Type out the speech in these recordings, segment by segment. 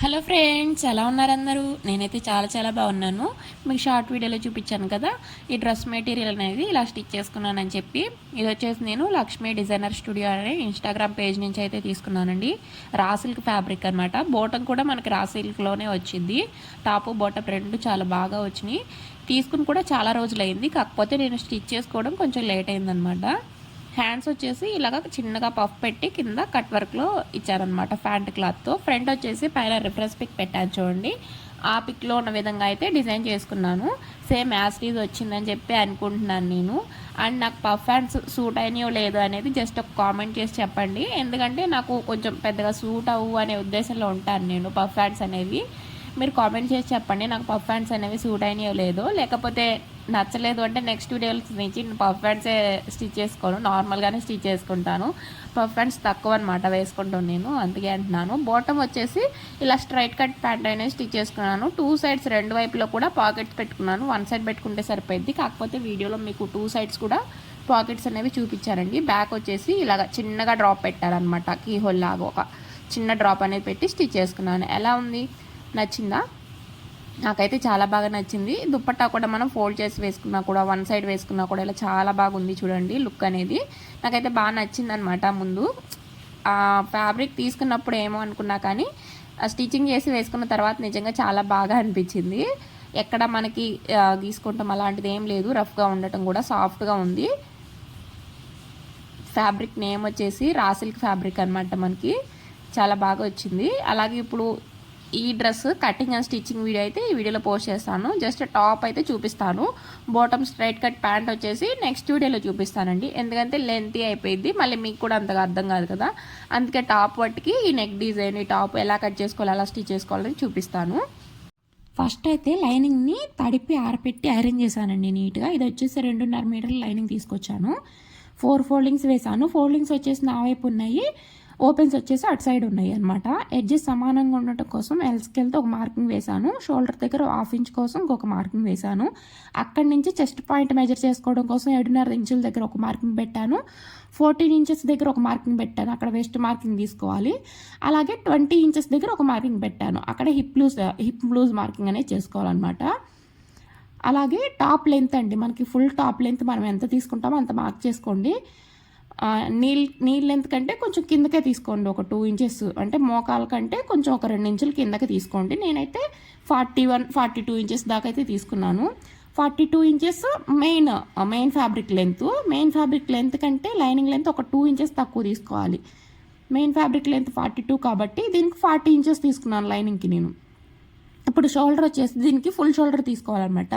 Hello friends ఎలా ఉన్నారు అందరూ? నేనైతే చాలా చాలా బాగున్నాను. మీకు షార్ట్ వీడియోలో చూపించాను కదా ఈ డ్రెస్ మెటీరియల్ అనేది ఇలా స్టిచ్ చేసుకున్నానని చెప్పి. ఇది వచ్చేసి నేను లక్ష్మీ డిజైనర్ స్టూడియో అనే ఇన్స్టాగ్రామ్ పేజ్ నుంచి అయితే తీసుకున్నానండి. రా సిల్క్ ఫ్యాబ్రిక్ అనమాట బోటం కూడా మనకి రా సిల్క్లోనే వచ్చింది. టాపు బోటం రెండు చాలా బాగా వచ్చినాయి. తీసుకుని కూడా చాలా రోజులైంది. కాకపోతే నేను స్టిచ్ చేసుకోవడం కొంచెం లేట్ అయిందనమాట హ్యాండ్స్ వచ్చేసి ఇలాగ చిన్నగా పఫ్ పెట్టి కింద కట్ వర్క్లో ఇచ్చారనమాట ఫ్యాంట్ క్లాత్తో ఫ్రంట్ వచ్చేసి పైన రిఫరెన్స్ పిక్ పెట్టాను చూడండి. ఆ పిక్లో ఉన్న విధంగా అయితే డిజైన్ చేసుకున్నాను. సేమ్ యాస్టీజ్ వచ్చిందని చెప్పి అనుకుంటున్నాను నేను. అండ్ నాకు పఫ్ హ్యాండ్స్ సూట్ అయినాయో లేదో అనేది జస్ట్ ఒక కామెంట్ చేసి చెప్పండి. ఎందుకంటే నాకు కొంచెం పెద్దగా సూట్ అవ్వు అనే ఉద్దేశంలో ఉంటాను నేను పఫ్ హ్యాండ్స్ అనేవి. మీరు కామెంట్ చేసి చెప్పండి. నాకు పఫ్ హ్యాండ్స్ అనేవి సూట్ అయినాయో లేదో. లేకపోతే నచ్చలేదు అంటే నెక్స్ట్ వీడియోలో నుంచి పఫ్ హ్యాండ్సే స్టిచ్ చేసుకోను. నార్మల్గానే స్టిచ్ చేసుకుంటాను. పఫ్ హ్యాండ్స్ తక్కువ అనమాట వేసుకుంటాను నేను. అందుకే అంటున్నాను. బాటమ్ వచ్చేసి ఇలా స్ట్రైట్ కట్ ప్యాంట్ అనేది స్టిచ్ చేసుకున్నాను. టూ సైడ్స్ రెండు వైపులో కూడా పాకెట్స్ పెట్టుకున్నాను. వన్ సైడ్ పెట్టుకుంటే సరిపోయింది కాకపోతే వీడియోలో మీకు టూ సైడ్స్ కూడా పాకెట్స్ అనేవి చూపించారండి. బ్యాక్ వచ్చేసి ఇలాగ చిన్నగా డ్రాప్ పెట్టారనమాట కీ హోల్ లాగా ఒక చిన్న డ్రాప్ అనేది పెట్టి స్టిచ్ చేసుకున్నాను. ఎలా ఉంది? నచ్చిందా? నాకైతే చాలా బాగా నచ్చింది. దుప్పట్టా కూడా మనం ఫోల్డ్ చేసి వేసుకున్నా కూడా వన్ సైడ్ వేసుకున్నా కూడా ఇలా చాలా బాగుంది చూడండి లుక్ అనేది. నాకైతే బాగా నచ్చింది అనమాట ముందు ఫ్యాబ్రిక్ తీసుకున్నప్పుడు ఏమో అనుకున్నా కానీ స్టిచ్చింగ్ చేసి వేసుకున్న తర్వాత నిజంగా చాలా బాగా అనిపించింది. ఎక్కడ మనకి గీసుకుంటాం అలాంటిది ఏం లేదు. రఫ్గా ఉండటం కూడా సాఫ్ట్గా ఉంది. ఫ్యాబ్రిక్ నేమ్ వచ్చేసి రాసిల్క్ ఫ్యాబ్రిక్ అనమాట మనకి. చాలా బాగా వచ్చింది. అలాగే ఇప్పుడు ఈ dress cutting and stitching video అయితే ఈ వీడియోలో పోస్ట్ చేస్తాను. జస్ట్ టాప్ అయితే చూపిస్తాను. బాటమ్ స్ట్రైట్ కట్ ప్యాంట్ వచ్చేసి నెక్స్ట్ వీడియోలో చూపిస్తానండి. ఎందుకంటే లెంతీ అయిపోయింది. మళ్ళీ మీకు కూడా అంతగా అర్థం కాదు కదా. అందుకే టాప్ వాటికి ఈ నెక్ డిజైన్ ఈ టాప్ ఎలా కట్ చేసుకోవాలి ఎలా స్టిచ్ చేసుకోవాలని చూపిస్తాను. ఫస్ట్ అయితే లైనింగ్ని తడిపి ఆరపెట్టి ఐరన్ చేశానండి నీట్గా ఇది వచ్చేసి రెండున్నర మీటర్ల లైనింగ్ తీసుకొచ్చాను. ఫోర్ ఫోల్డింగ్స్ వేసాను ఫోల్డింగ్స్ వచ్చేసి నా వైపు ఉన్నాయి. ఓపెన్స్ వచ్చేసి అటు సైడ్ ఉన్నాయి అనమాట ఎడ్జెస్ సమానంగా ఉండటం కోసం ఎల్స్కెల్తో ఒక మార్కింగ్ వేశాను. షోల్డర్ దగ్గర హాఫ్ ఇంచ్ కోసం ఇంకొక మార్కింగ్ వేశాను. అక్కడి నుంచి చెస్ట్ పాయింట్ మెజర్ చేసుకోవడం కోసం ఏడున్నర ఇంచుల దగ్గర ఒక మార్కింగ్ పెట్టాను. ఫోర్టీన్ ఇంచెస్ దగ్గర ఒక మార్కింగ్ పెట్టాను. అక్కడ వెస్ట్ మార్కింగ్ తీసుకోవాలి. అలాగే ట్వంటీ ఇంచెస్ దగ్గర ఒక మార్కింగ్ పెట్టాను. అక్కడ hip loose hip loose marking అనేది చేసుకోవాలన్నమాట. అలాగే టాప్ లెంత్ అండి. మనకి ఫుల్ టాప్ లెంత్ మనం ఎంత తీసుకుంటామో అంత మార్క్ చేసుకోండి. నీల్ నీళ్ళు లెంత్ కంటే కొంచెం కిందకే తీసుకోండి. ఒక టూ ఇంచెస్ అంటే మోకాల కంటే కొంచెం ఒక రెండు ఇంచులు కిందకి తీసుకోండి. నేనైతే forty one forty two inches దాకా అయితే తీసుకున్నాను. Forty two inches main main fabric length main fabric length కంటే లైనింగ్ లెంత్ ఒక టూ ఇంచెస్ తక్కువ తీసుకోవాలి. Main fabric length forty two కాబట్టి దీనికి ఫార్టీ ఇంచెస్ తీసుకున్నాను లైనింగ్కి నేను. ఇప్పుడు షోల్డర్ వచ్చేసి దీనికి ఫుల్ షోల్డర్ తీసుకోవాలన్నమాట.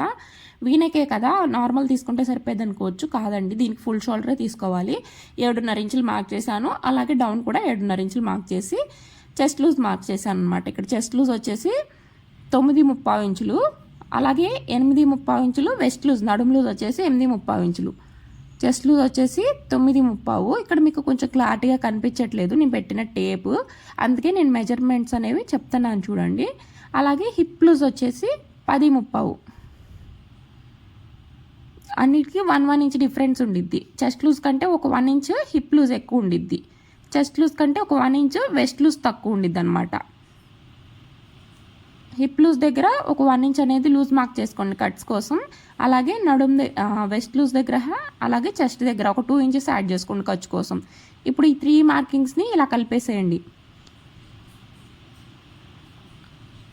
వీనకే కదా నార్మల్ తీసుకుంటే సరిపోయేది అనుకోవచ్చు కాదండి. దీనికి ఫుల్ షోల్డరే తీసుకోవాలి. ఏడున్నర ఇంచులు మార్క్ చేశాను. అలాగే డౌన్ కూడా ఏడున్నర ఇంచులు మార్క్ చేసి చెస్ట్ లూజ్ మార్క్ చేశాను అనమాట ఇక్కడ చెస్ట్ లూజ్ వచ్చేసి తొమ్మిది ముప్పావు ఇంచులు అలాగే ఎనిమిది ముప్పావు ఇంచులు వెస్ట్ లూజ్ నడుము లూజ్ వచ్చేసి ఎనిమిది ముప్పావు ఇంచులు. చెస్ట్ లూజ్ వచ్చేసి తొమ్మిది ముప్పావు. ఇక్కడ మీకు కొంచెం క్లారిటీగా కనిపించట్లేదు. నేను పెట్టిన టేపు అందుకే నేను మెజర్మెంట్స్ అనేవి చెప్తున్నాను చూడండి. అలాగే హిప్ లూజ్ వచ్చేసి పది ముప్పవు. అన్నిటికీ వన్ వన్ ఇంచ్ డిఫరెన్స్ ఉండిద్ది. చెస్ట్ లూజ్ కంటే ఒక వన్ ఇంచ్ హిప్ లూజ్ ఎక్కువ ఉండిద్ది. చెస్ట్ లూజ్ కంటే ఒక వన్ ఇంచ్ వెస్ట్ లూజ్ తక్కువ ఉండిద్ది అనమాట హిప్ లూజ్ దగ్గర ఒక వన్ ఇంచ్ అనేది లూజ్ మార్క్ చేసుకోండి కట్స్ కోసం. అలాగే నడుం వెస్ట్ లూజ్ దగ్గర అలాగే చెస్ట్ దగ్గర ఒక టూ ఇంచెస్ యాడ్ చేసుకోండి ఖర్చు కోసం. ఇప్పుడు ఈ త్రీ మార్కింగ్స్ని ఇలా కలిపేసేయండి.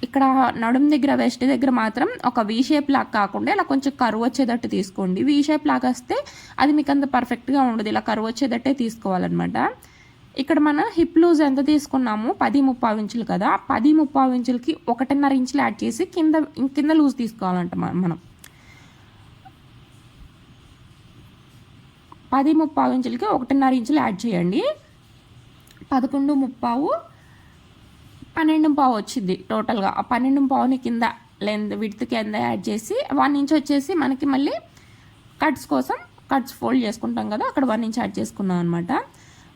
ఇక్కడ నడుం దగ్గర వెస్ట్ దగ్గర మాత్రం ఒక వీ షేప్ లాగా కాకుండా ఇలా కొంచెం కరువు వచ్చేటట్టు తీసుకోండి. వీ షేప్ లాగా వస్తే అది మీకు అంత పర్ఫెక్ట్గా ఉండదు. ఇలా కరువు వచ్చేటట్టే తీసుకోవాలన్నమాట. ఇక్కడ మన హిప్ లూజ్ ఎంత తీసుకున్నాము? పది ముప్పావు ఇంచులు కదా. పది ముప్పావు ఇంచులకి ఒకటిన్నర ఇంచులు యాడ్ చేసి కింద కింద లూజ్ తీసుకోవాలంట మనం. పది ముప్పావు ఇంచులకి ఒకటిన్నర ఇంచులు యాడ్ చేయండి. పదకొండు ముప్పావు పన్నెండు పావు వచ్చింది టోటల్గా. ఆ పన్నెండు పావుని కింద లెంత్ విడ్త్ కింద యాడ్ చేసి వన్ ఇంచ్ వచ్చేసి మనకి మళ్ళీ కట్స్ కోసం కట్స్ ఫోల్డ్ చేసుకుంటాం కదా అక్కడ వన్ ఇంచ్ యాడ్ చేసుకున్నాం అనమాట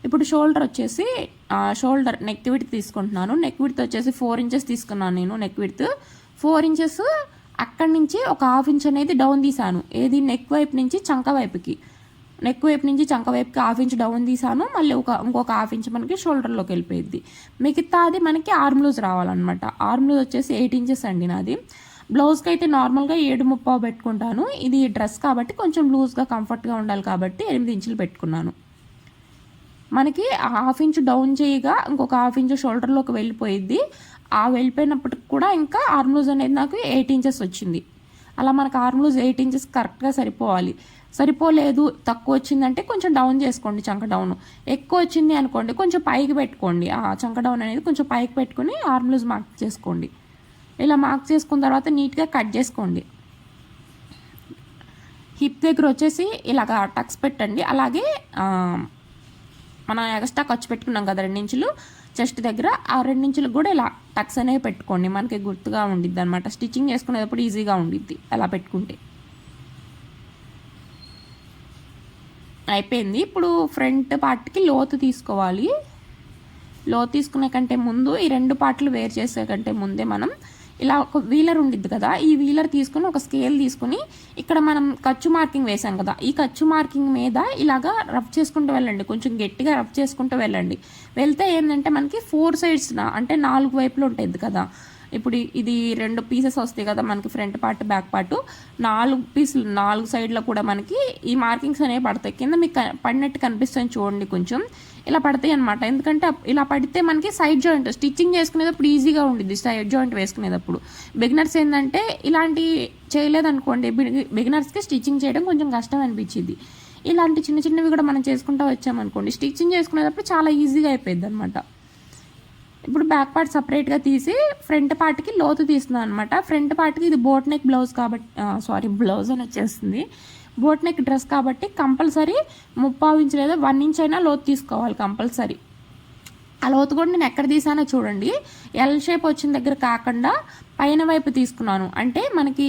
ఇప్పుడు షోల్డర్ వచ్చేసి షోల్డర్ నెక్ విడ్త్ తీసుకుంటున్నాను. నెక్ విడ్త్ వచ్చేసి ఫోర్ ఇంచెస్ తీసుకున్నాను నేను నెక్ విడ్త్. ఫోర్ ఇంచెస్ అక్కడి నుంచి ఒక హాఫ్ ఇంచ్ అనేది డౌన్ తీసాను ఏది నెక్ వైపు నుంచి చంక వైపుకి. నెక్ వైపు నుంచి చంక వైపుకి హాఫ్ ఇంచ్ డౌన్ తీసాను మళ్ళీ ఒక ఇంకొక హాఫ్ ఇంచ్ మనకి షోల్డర్లోకి వెళ్ళిపోయింది. మిగతా అది మనకి ఆర్మ్ లూజ్ రావాలన్నమాట. ఆర్మ్ లూజ్ వచ్చేసి ఎయిట్ ఇంచెస్ అండి నాది. బ్లౌజ్కి అయితే నార్మల్గా ఏడు ముప్పావు పెట్టుకుంటాను. ఇది డ్రెస్ కాబట్టి కొంచెం లూజ్గా కంఫర్ట్గా ఉండాలి కాబట్టి ఎనిమిది ఇంచులు పెట్టుకున్నాను. మనకి హాఫ్ ఇంచ్ డౌన్ చేయగా ఇంకొక హాఫ్ ఇంచ్ షోల్డర్లోకి వెళ్ళిపోయింది. ఆ వెళ్ళిపోయినప్పటికి కూడా ఇంకా ఆర్మ్ లూజ్ అనేది నాకు ఎయిట్ ఇంచెస్ వచ్చింది. అలా మనకు ఆర్మ్ లూజ్ ఎయిట్ ఇంచెస్ కరెక్ట్గా సరిపోవాలి. సరిపోలేదు తక్కువ వచ్చిందంటే కొంచెం డౌన్ చేసుకోండి చంక డౌన్ ఎక్కువ వచ్చింది అనుకోండి కొంచెం పైకి పెట్టుకోండి. ఆ చంక డౌన్ అనేది కొంచెం పైకి పెట్టుకుని ఆర్మ్ లూజ్ మార్క్ చేసుకోండి. ఇలా మార్క్ చేసుకున్న తర్వాత నీట్గా కట్ చేసుకోండి. హిప్ దగ్గర వచ్చేసి ఇలాగ టక్స్ పెట్టండి. అలాగే మనం ఎక్స్ట్రా ఖర్చు పెట్టుకున్నాం కదా రెండించులు చెస్ట్ దగ్గర ఆ రెండించులు కూడా ఇలా టక్స్ అనేవి పెట్టుకోండి. మనకి గుర్తుగా ఉండిద్ది అనమాట స్టిచ్చింగ్ చేసుకునేటప్పుడు ఈజీగా ఉండిద్ది అలా పెట్టుకుంటే. అయిపోయింది. ఇప్పుడు ఫ్రంట్ పార్ట్కి లోతు తీసుకోవాలి. లోతు తీసుకునే కంటే ముందు ఈ రెండు పార్ట్లు వేరు చేసే కంటే ముందే మనం ఇలా ఒక వీలర్ ఉండిద్ది కదా ఈ వీలర్ తీసుకుని ఒక స్కేల్ తీసుకుని ఇక్కడ మనం ఖర్చు మార్కింగ్ వేసాం కదా ఈ ఖర్చు మార్కింగ్ మీద ఇలాగా రఫ్ చేసుకుంటూ వెళ్ళండి. కొంచెం గట్టిగా రఫ్ చేసుకుంటూ వెళ్ళండి. వెళ్తే ఏంటంటే మనకి ఫోర్ సైడ్స్ అంటే నాలుగు వైపులు ఉంటుంది కదా ఇప్పుడు ఇది రెండు పీసెస్ వస్తాయి కదా మనకి ఫ్రంట్ పార్ట్ బ్యాక్ పార్ట్ నాలుగు పీసులు నాలుగు సైడ్లో కూడా మనకి ఈ మార్కింగ్స్ అనేవి పడతాయి. కింద మీకు పడినట్టు కనిపిస్తుంది చూడండి కొంచెం. ఇలా పడతాయి అనమాట ఎందుకంటే ఇలా పడితే మనకి సైడ్ జాయింట్ స్టిచ్చింగ్ చేసుకునేటప్పుడు ఈజీగా ఉండిద్ది సైడ్ జాయింట్ వేసుకునేటప్పుడు. బిగినర్స్ ఏంటంటే ఇలాంటి చేయలేదనుకోండి. బిగినర్స్కి స్టిచ్చింగ్ చేయడం కొంచెం కష్టం అనిపించింది ఇలాంటి చిన్న చిన్నవి కూడా మనం చేసుకుంటూ వచ్చామనుకోండి స్టిచ్చింగ్ చేసుకునేటప్పుడు చాలా ఈజీగా అయిపోయింది అనమాట ఇప్పుడు బ్యాక్ పార్ట్ సపరేట్గా తీసి ఫ్రంట్ పార్ట్కి లోతు తీస్తున్నాను అనమాట ఫ్రంట్ పార్ట్కి ఇది బోట్ నెక్ బ్లౌజ్ కాబట్టి సారీ బ్లౌజ్ అని వచ్చేస్తుంది. బోట్ నెక్ డ్రెస్ కాబట్టి కంపల్సరీ ముప్పావు ఇంచ్ లేదా వన్ ఇంచ్ అయినా లోతు తీసుకోవాలి కంపల్సరీ. ఆ లోతు కూడా నేను ఎక్కడ తీసానో చూడండి. ఎల్ షేప్ వచ్చిన దగ్గర కాకుండా పైన వైపు తీసుకున్నాను. అంటే మనకి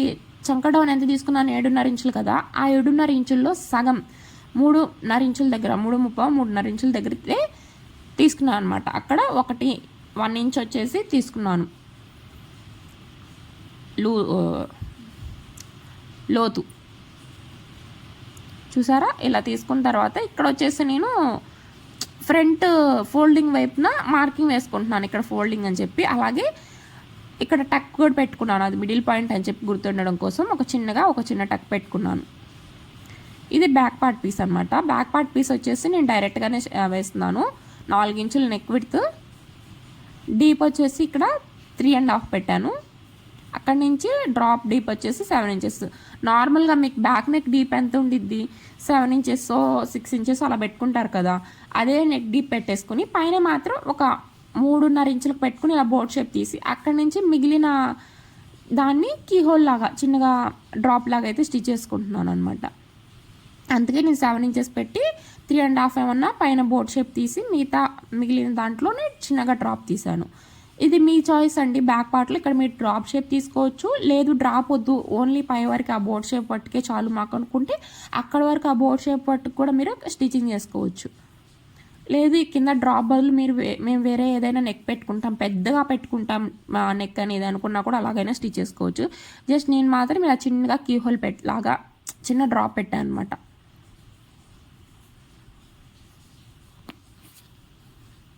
చంకడౌన్ ఎంత తీసుకున్నాను? ఏడున్నర ఇంచులు కదా. ఆ ఏడున్నర ఇంచుల్లో సగం మూడున్నర ఇంచుల దగ్గర మూడు ముప్పై మూడున్నర ఇంచుల దగ్గర తీసుకున్నాను అనమాట అక్కడ ఒకటి వన్ ఇంచ్ వచ్చేసి తీసుకున్నాను. లూ లోతు. చూసారా? ఇలా తీసుకున్న తర్వాత ఇక్కడ వచ్చేసి నేను ఫ్రంట్ ఫోల్డింగ్ వైపున మార్కింగ్ వేసుకుంటున్నాను. ఇక్కడ ఫోల్డింగ్ అని చెప్పి. అలాగే ఇక్కడ టక్ కూడా పెట్టుకున్నాను. అది మిడిల్ పాయింట్ అని చెప్పి గుర్తుండడం కోసం ఒక చిన్నగా ఒక చిన్న టక్ పెట్టుకున్నాను. ఇది బ్యాక్ పార్ట్ పీస్ అనమాట బ్యాక్ పార్ట్ పీస్ వచ్చేసి నేను డైరెక్ట్గానే వేస్తున్నాను. నాలుగు ఇంచులు నెక్ విడ్త్. డీప్ వచ్చేసి ఇక్కడ త్రీ అండ్ హాఫ్ పెట్టాను. అక్కడి నుంచి డ్రాప్ డీప్ వచ్చేసి సెవెన్ ఇంచెస్ నార్మల్గా మీకు బ్యాక్ నెక్ డీప్ ఎంత ఉండిద్ది? సెవెన్ ఇంచెస్ సిక్స్ ఇంచెస్ అలా పెట్టుకుంటారు కదా. అదే నెక్ డీప్ పెట్టేసుకుని పైన మాత్రం ఒక మూడున్నర ఇంచులకు పెట్టుకుని ఇలా బోట్ షేప్ తీసి అక్కడి నుంచి మిగిలిన దాన్ని కీహోల్ లాగా చిన్నగా డ్రాప్ లాగా అయితే స్టిచ్ చేసుకుంటున్నాను అనమాట అందుకే నేను సెవెన్ ఇంచెస్ పెట్టి త్రీ అండ్ హాఫ్ ఏమన్నా పైన బోట్ షేప్ తీసి మిగతా మిగిలిన దాంట్లోనే చిన్నగా డ్రాప్ తీసాను ఇది మీ చాయిస్ అండి. బ్యాక్ పార్ట్లో ఇక్కడ మీరు డ్రాప్ షేప్ తీసుకోవచ్చు. లేదు డ్రాప్ వద్దు. ఓన్లీ పై వరకు ఆ బోర్డ్ షేప్ పట్టుకే చాలు మాకు అనుకుంటే అక్కడ వరకు ఆ బోర్డ్ షేప్ పట్టుకు కూడా మీరు స్టిచ్చింగ్ చేసుకోవచ్చు. లేదు కింద డ్రాప్ బదులు మీరు మేము వేరే ఏదైనా నెక్ పెట్టుకుంటాం. పెద్దగా పెట్టుకుంటాం. నెక్ అనేది అనుకున్నా కూడా అలాగైనా స్టిచ్ చేసుకోవచ్చు. జస్ట్ నేను మాత్రం ఇలా చిన్నగా కీ హోల్ పెట్టలాగా చిన్న డ్రాప్ పెట్టాను అనమాట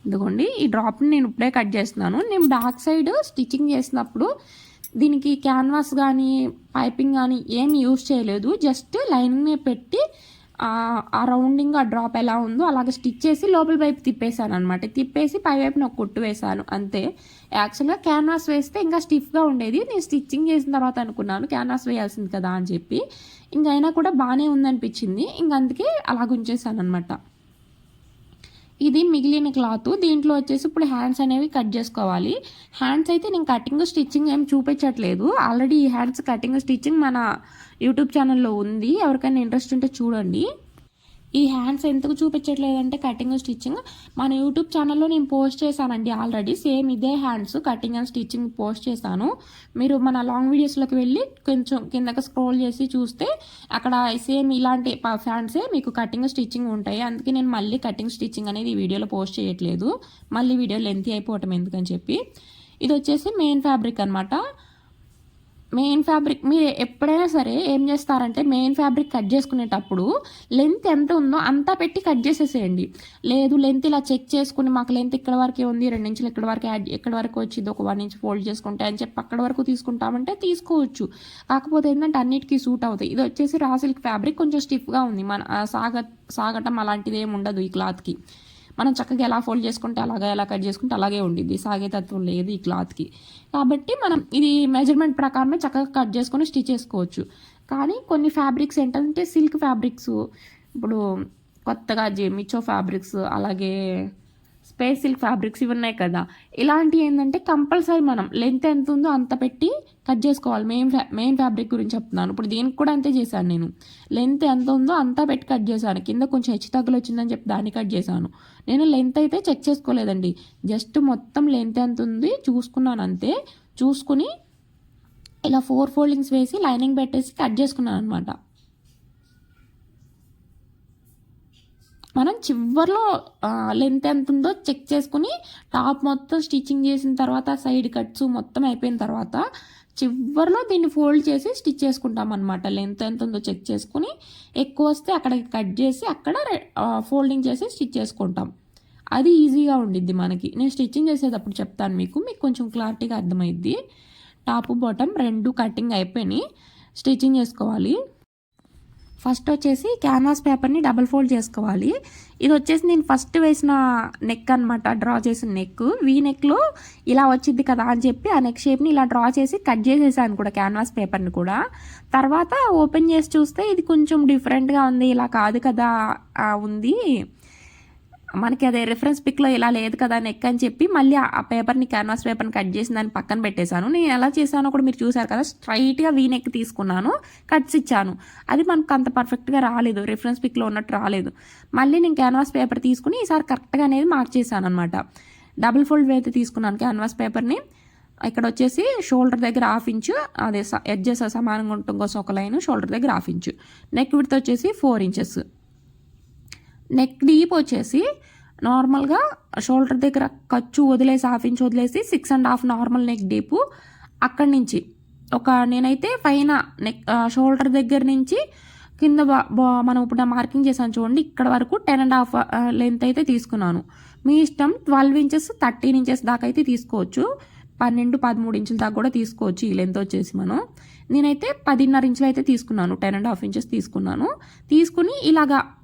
ఇదిగోండి ఈ డ్రాప్ని నేను ఇప్పుడే కట్ చేస్తున్నాను. నేను బ్యాక్ సైడ్ స్టిచ్చింగ్ చేసినప్పుడు దీనికి క్యాన్వాస్ కానీ పైపింగ్ కానీ ఏమి యూజ్ చేయలేదు. జస్ట్ లైనింగ్ని పెట్టి ఆ రౌండింగ్ ఆ డ్రాప్ ఎలా ఉందో అలాగే స్టిచ్ చేసి లోపల వైపు తిప్పేశాను అనమాట తిప్పేసి పై వైపున ఒక కుట్టు వేశాను అంతే. యాక్చువల్గా క్యాన్వాస్ వేస్తే ఇంకా స్టిఫ్గా ఉండేది. నేను స్టిచ్చింగ్ చేసిన తర్వాత అనుకున్నాను క్యాన్వాస్ వేయాల్సింది కదా అని చెప్పి. ఇంకైనా అయినా కూడా బాగానే ఉందనిపించింది. ఇంక అందుకే అలా ఉంచేసాను అనమాట ఇది మిగిలిన క్లాత్. దీంట్లో వచ్చేసి ఇప్పుడు హ్యాండ్స్ అనేవి కట్ చేసుకోవాలి. హ్యాండ్స్ అయితే నేను కటింగ్ స్టిచ్చింగ్ ఏం చూపించట్లేదు. ఆల్రెడీ ఈ హ్యాండ్స్ కటింగ్ స్టిచ్చింగ్ మన యూట్యూబ్ ఛానల్లో ఉంది. ఎవరికైనా ఇంట్రెస్ట్ ఉంటే చూడండి. ఈ హ్యాండ్స్ ఎందుకు చూపించట్లేదంటే కటింగ్ స్టిచ్చింగ్ మన యూట్యూబ్ ఛానల్లో నేను పోస్ట్ చేశానండి ఆల్రెడీ సేమ్ ఇదే hands cutting and stitching post చేశాను. మీరు మన లాంగ్ వీడియోస్లోకి వెళ్ళి కొంచెం కిందకి స్క్రోల్ చేసి చూస్తే అక్కడ సేమ్ ఇలాంటి హ్యాండ్సే మీకు కటింగ్ స్టిచ్చింగ్ ఉంటాయి. అందుకే నేను మళ్ళీ కటింగ్ స్టిచ్చింగ్ అనేది ఈ వీడియోలో పోస్ట్ చేయట్లేదు. మళ్ళీ వీడియో లెంత్ అయిపోవటం ఎందుకని చెప్పి. ఇది వచ్చేసి మెయిన్ ఫ్యాబ్రిక్ అనమాట మెయిన్ ఫ్యాబ్రిక్ మీరు ఎప్పుడైనా సరే ఏం చేస్తారంటే మెయిన్ ఫ్యాబ్రిక్ కట్ చేసుకునేటప్పుడు లెంత్ ఎంత ఉందో అంతా పెట్టి కట్ చేసేసేయండి. లేదు లెంత్ ఇలా చెక్ చేసుకుని మాకు లెంత్ ఇక్కడ వరకే ఉంది రెండు ఇంచులు ఇక్కడ వరకు యాడ్ ఇక్కడ వరకు వచ్చింది ఒక వన్ ఇంచ్ ఫోల్డ్ చేసుకుంటే అని చెప్పి అక్కడ వరకు తీసుకుంటామంటే తీసుకోవచ్చు. కాకపోతే ఏంటంటే అన్నిటికీ సూట్ అవుతాయి. ఇది వచ్చేసి రా సిల్క్ ఫ్యాబ్రిక్ కొంచెం స్టిఫ్గా ఉంది. మన సాగ సాగటం అలాంటిది ఏమి ఉండదు ఈ క్లాత్కి మనం చక్కగా ఎలా ఫోల్డ్ చేసుకుంటే అలాగే ఎలా కట్ చేసుకుంటే అలాగే ఉండిద్ది. సాగే తత్వం లేదు ఈ క్లాత్కి కాబట్టి మనం ఇది మెజర్మెంట్ ప్రకారమే చక్కగా కట్ చేసుకొని స్టిచ్ చేసుకోవచ్చు. కానీ కొన్ని ఫ్యాబ్రిక్స్ ఏంటంటే సిల్క్ ఫ్యాబ్రిక్స్ ఇప్పుడు కొత్తగా జెమిచో ఫ్యాబ్రిక్స్ అలాగే స్పేస్ సిల్క్ ఫ్యాబ్రిక్స్ ఇవి ఉన్నాయి కదా. ఇలాంటివి ఏంటంటే కంపల్సరీ మనం లెంత్ ఎంత ఉందో అంత పెట్టి కట్ చేసుకోవాలి. మెయిన్ ఫ్యా మెయిన్ ఫ్యాబ్రిక్ గురించి చెప్తున్నాను. ఇప్పుడు దీనికి కూడా అంతే చేశాను నేను. లెంత్ ఎంత ఉందో అంతా పెట్టి కట్ చేశాను. కింద కొంచెం హెచ్చు తగ్గులు వచ్చిందని చెప్పి దాన్ని కట్ చేశాను. నేను లెంత్ అయితే చెక్ చేసుకోలేదండి. జస్ట్ మొత్తం లెంత్ ఎంత ఉంది చూసుకున్నాను అంతే. చూసుకుని ఇలా ఫోర్ ఫోల్డింగ్స్ వేసి లైనింగ్ పెట్టేసి కట్ చేసుకున్నాను అనమాట మనం చివరిలో లెంత్ ఎంత ఉందో చెక్ చేసుకుని టాప్ మొత్తం స్టిచ్చింగ్ చేసిన తర్వాత సైడ్ కట్స్ మొత్తం అయిపోయిన తర్వాత చివర్లో దీన్ని ఫోల్డ్ చేసి స్టిచ్ చేసుకుంటాం అనమాట లెంత్ ఎంత ఉందో చెక్ చేసుకుని ఎక్కువ వస్తే అక్కడ కట్ చేసి అక్కడ ఫోల్డింగ్ చేసి స్టిచ్ చేసుకుంటాం. అది ఈజీగా ఉండిద్ది మనకి. నేను స్టిచ్చింగ్ చేసేటప్పుడు చెప్తాను మీకు మీకు కొంచెం క్లారిటీగా అర్థమైద్ది. టాప్ బాటమ్ రెండు కటింగ్ అయిపోయినాయి. స్టిచ్చింగ్ చేసుకోవాలి. ఫస్ట్ వచ్చేసి క్యాన్వాస్ పేపర్ని డబల్ ఫోల్డ్ చేసుకోవాలి. ఇది వచ్చేసి నేను ఫస్ట్ వేసిన నెక్ అనమాట డ్రా చేసిన నెక్ వీ నెక్లో ఇలా వచ్చింది కదా అని చెప్పి ఆ నెక్ షేప్ని ఇలా డ్రా చేసి కట్ చేసేసాను కూడా క్యాన్వాస్ పేపర్ని కూడా. తర్వాత ఓపెన్ చేసి చూస్తే ఇది కొంచెం డిఫరెంట్గా ఉంది ఇలా కాదు కదా ఉంది. మనకి అదే రిఫరెన్స్ పిక్లో ఇలా లేదు కదా నెక్ అని చెప్పి మళ్ళీ ఆ- పేపర్ని క్యాన్వాస్ పేపర్ని కట్ చేసి దాన్ని పక్కన పెట్టేశాను. నేను ఎలా చేశానో కూడా మీరు చూసారు కదా స్ట్రైట్గా వీ నెక్ తీసుకున్నాను కట్స్ ఇచ్చాను. అది మనకు అంత పర్ఫెక్ట్గా రాలేదు రిఫరెన్స్ పిక్లో ఉన్నట్టు రాలేదు. మళ్ళీ నేను క్యాన్వాస్ పేపర్ తీసుకుని ఈసారి కరెక్ట్గా అనేది మార్క్ చేశాను అనమాట డబుల్ ఫోల్డ్ అయితే తీసుకున్నాను క్యాన్వాస్ పేపర్ని ఇక్కడ వచ్చేసి షోల్డర్ దగ్గర హాఫ్ ఇంచు అదే ఎడ్జెస్ సమానంగా ఉండటం కోసం ఒక లైన్ షోల్డర్ దగ్గర హాఫ్ ఇంచు నెక్ విడ్త్ వచ్చేసి ఫోర్ ఇంచెస్ నెక్ డీప్ వచ్చేసి నార్మల్గా షోల్డర్ దగ్గర ఖర్చు వదిలేసి హాఫ్ ఇంచ్ వదిలేసి six and half normal neck deep అక్కడి నుంచి. ఒక నేనైతే పైన నెక్ షోల్డర్ దగ్గర నుంచి కింద బా- బా- మనం ఇప్పుడు మార్కింగ్ చేశాను చూడండి ఇక్కడ వరకు టెన్ అండ్ హాఫ్ లెంత్ అయితే తీసుకున్నాను. మీ ఇష్టం ట్వెల్వ్ ఇంచెస్ థర్టీన్ ఇంచెస్ దాకా అయితే తీసుకోవచ్చు. పన్నెండు పదమూడు ఇంచుల దాకా కూడా తీసుకోవచ్చు ఈ లెంత్ వచ్చేసి మనం. నేనైతే పదిన్నర ఇంచులు అయితే తీసుకున్నాను టెన్ అండ్ హాఫ్ ఇంచెస్ తీసుకున్నాను. తీసుకుని ఇలాగా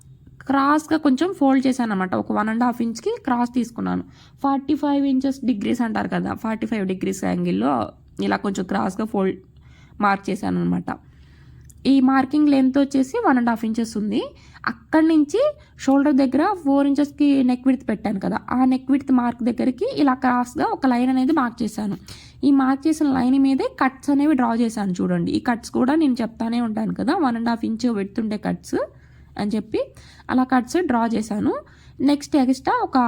క్రాస్గా కొంచెం ఫోల్డ్ చేశాను అనమాట ఒక వన్ అండ్ హాఫ్ ఇంచ్కి క్రాస్ తీసుకున్నాను. ఫార్టీ ఫైవ్ ఇంచెస్ డిగ్రీస్ అంటారు కదా ఫార్టీ ఫైవ్ డిగ్రీస్ యాంగిల్లో ఇలా కొంచెం క్రాస్గా ఫోల్డ్ మార్క్ చేశాను అనమాట ఈ మార్కింగ్ లెంత్ వచ్చేసి వన్ అండ్ హాఫ్ ఇంచెస్ ఉంది. అక్కడి నుంచి షోల్డర్ దగ్గర ఫోర్ ఇంచెస్కి నెక్ విడ్త్ పెట్టాను కదా ఆ నెక్ విడ్త్ మార్క్ దగ్గరికి ఇలా క్రాస్గా ఒక లైన్ అనేది మార్క్ చేశాను. ఈ మార్క్ చేసిన లైన్ మీదే కట్స్ అనేవి డ్రా చేశాను చూడండి. ఈ కట్స్ కూడా నేను చెప్తానే ఉంటాను కదా వన్ అండ్ హాఫ్ ఇంచ్ పెడుతుండే కట్స్ అని చెప్పి అలా కట్స్ డ్రా చేశాను. నెక్స్ట్ ఎగస్ట్రా ఒక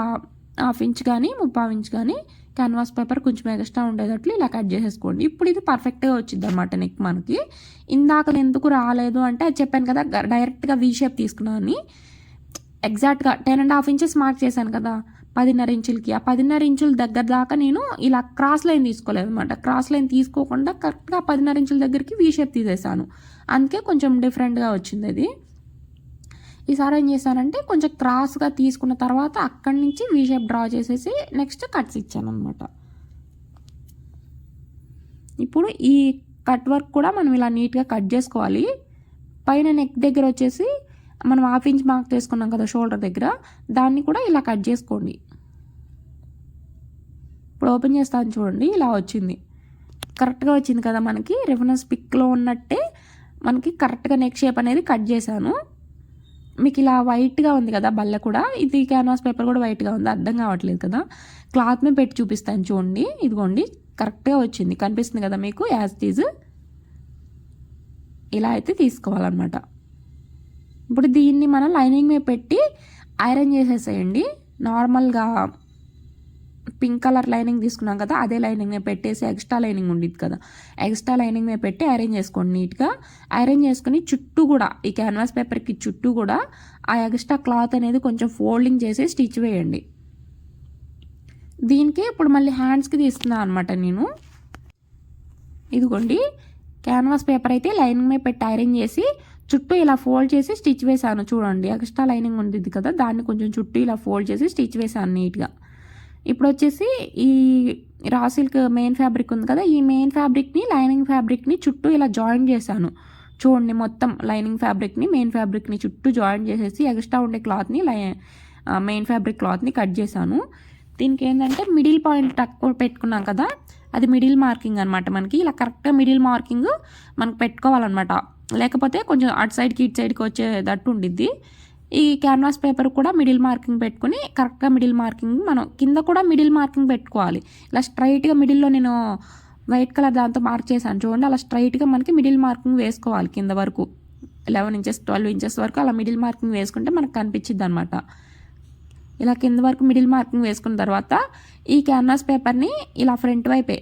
హాఫ్ ఇంచ్ కానీ ముప్పావు ఇంచ్ కానీ క్యాన్వాస్ పేపర్ కొంచెం ఎగస్ట్రా ఉండేటట్లు ఇలా కట్ చేసేసుకోండి. ఇప్పుడు ఇది పర్ఫెక్ట్గా వచ్చింది అనమాట నెక్ మనకి. ఇందాక ఎందుకు రాలేదు అంటే అది చెప్పాను కదా డైరెక్ట్గా వీ షేప్ తీసుకున్నాను ఎగ్జాక్ట్గా ten and half inches mark చేశాను కదా పదిన్నర ఇంచులకి. ఆ పదిన్నర ఇంచుల దగ్గర దాకా నేను ఇలా క్రాస్ లైన్ తీసుకోలేదు అనమాట క్రాస్ లైన్ తీసుకోకుండా కరెక్ట్గా పదిన్నర ఇంచుల దగ్గరికి వీ షేప్ తీసేసాను అందుకే కొంచెం డిఫరెంట్గా వచ్చింది అది ఈసారి ఏం చేశానంటే కొంచెం క్రాస్గా తీసుకున్న తర్వాత అక్కడి నుంచి వీ షేప్ డ్రా చేసేసి నెక్స్ట్ కట్స్ ఇచ్చాను అనమాట ఇప్పుడు ఈ కట్ వర్క్ కూడా మనం ఇలా నీట్గా కట్ చేసుకోవాలి. పైన నెక్ దగ్గర వచ్చేసి మనం హాఫ్ ఇంచ్ మార్క్ చేసుకున్నాం కదా షోల్డర్ దగ్గర దాన్ని కూడా ఇలా కట్ చేసుకోండి. ఇప్పుడు ఓపెన్ చేస్తాను చూడండి ఇలా వచ్చింది. కరెక్ట్గా వచ్చింది కదా మనకి రెఫరెన్స్ పిక్లో ఉన్నట్టే మనకి కరెక్ట్గా నెక్ షేప్ అనేది కట్ చేశాను. మీకు ఇలా వైట్గా ఉంది కదా బల్ల కూడా ఇది క్యాన్వాస్ పేపర్ కూడా వైట్గా ఉంది అర్థం కావట్లేదు కదా. క్లాత్ మీద పెట్టి చూపిస్తాను చూడండి. ఇదిగోండి కరెక్ట్గా వచ్చింది. కనిపిస్తుంది కదా మీకు? యాజ్ తీజ్ ఇలా అయితే తీసుకోవాలన్నమాట. ఇప్పుడు దీన్ని మనం లైనింగ్ మీద పెట్టి ఐరన్ చేసేసేయండి. నార్మల్గా పింక్ కలర్ లైనింగ్ తీసుకున్నాం కదా అదే లైనింగ్ మీద పెట్టేసి ఎక్స్ట్రా లైనింగ్ ఉండిద్ది కదా. ఎక్స్ట్రా లైనింగ్ మీద పెట్టి అరేంజ్ చేసుకోండి నీట్గా. అరేంజ్ చేసుకుని చుట్టూ కూడా ఈ క్యాన్వాస్ పేపర్కి చుట్టూ కూడా ఆ ఎక్స్ట్రా క్లాత్ అనేది కొంచెం ఫోల్డింగ్ చేసి స్టిచ్ వేయండి. దీనికి ఇప్పుడు మళ్ళీ హ్యాండ్స్కి తీస్తున్నాను అనమాట నేను. ఇదిగోండి క్యాన్వాస్ పేపర్ అయితే లైనింగ్ మీద పెట్టి ఐరన్ చేసి చుట్టూ ఇలా ఫోల్డ్ చేసి స్టిచ్ వేసాను చూడండి ఎక్స్ట్రా లైనింగ్ ఉంటుంది కదా దాన్ని కొంచెం చుట్టూ ఇలా ఫోల్డ్ చేసి స్టిచ్ వేసాను నీట్గా. ఇప్పుడు వచ్చేసి ఈ రా సిల్క్ మెయిన్ ఫ్యాబ్రిక్ ఉంది కదా ఈ మెయిన్ ఫ్యాబ్రిక్ని లైనింగ్ ఫ్యాబ్రిక్ని చుట్టూ ఇలా జాయిన్ చేశాను. చూడండి మొత్తం లైనింగ్ ఫ్యాబ్రిక్ని మెయిన్ ఫ్యాబ్రిక్ని చుట్టూ జాయిన్ చేసేసి ఎక్స్ట్రా ఉండే క్లాత్ని లై మెయిన్ ఫ్యాబ్రిక్ క్లాత్ని కట్ చేశాను. దీనికి ఏంటంటే మిడిల్ పాయింట్ తక్కువ పెట్టుకున్నాం కదా అది మిడిల్ మార్కింగ్ అనమాట మనకి. ఇలా కరెక్ట్గా మిడిల్ మార్కింగ్ మనకు పెట్టుకోవాలన్నమాట. లేకపోతే కొంచెం అటు సైడ్కి ఇటు సైడ్కి వచ్చేటట్టు ఉండిద్ది. ఈ క్యాన్వాస్ పేపర్ కూడా మిడిల్ మార్కింగ్ పెట్టుకుని కరెక్ట్గా మిడిల్ మార్కింగ్ మనం కింద కూడా మిడిల్ మార్కింగ్ పెట్టుకోవాలి. ఇలా స్ట్రైట్గా మిడిల్లో నేను వైట్ కలర్ దాంతో మార్క్ చేశాను చూడండి అలా స్ట్రైట్గా మనకి మిడిల్ మార్కింగ్ వేసుకోవాలి కింద వరకు. లెవెన్ ఇంచెస్ ట్వెల్వ్ ఇంచెస్ వరకు అలా మిడిల్ మార్కింగ్ వేసుకుంటే మనకు కనిపించింది అనమాట ఇలా కింద వరకు మిడిల్ మార్కింగ్ వేసుకున్న తర్వాత ఈ క్యాన్వాస్ పేపర్ని ఇలా ఫ్రంట్ వైపే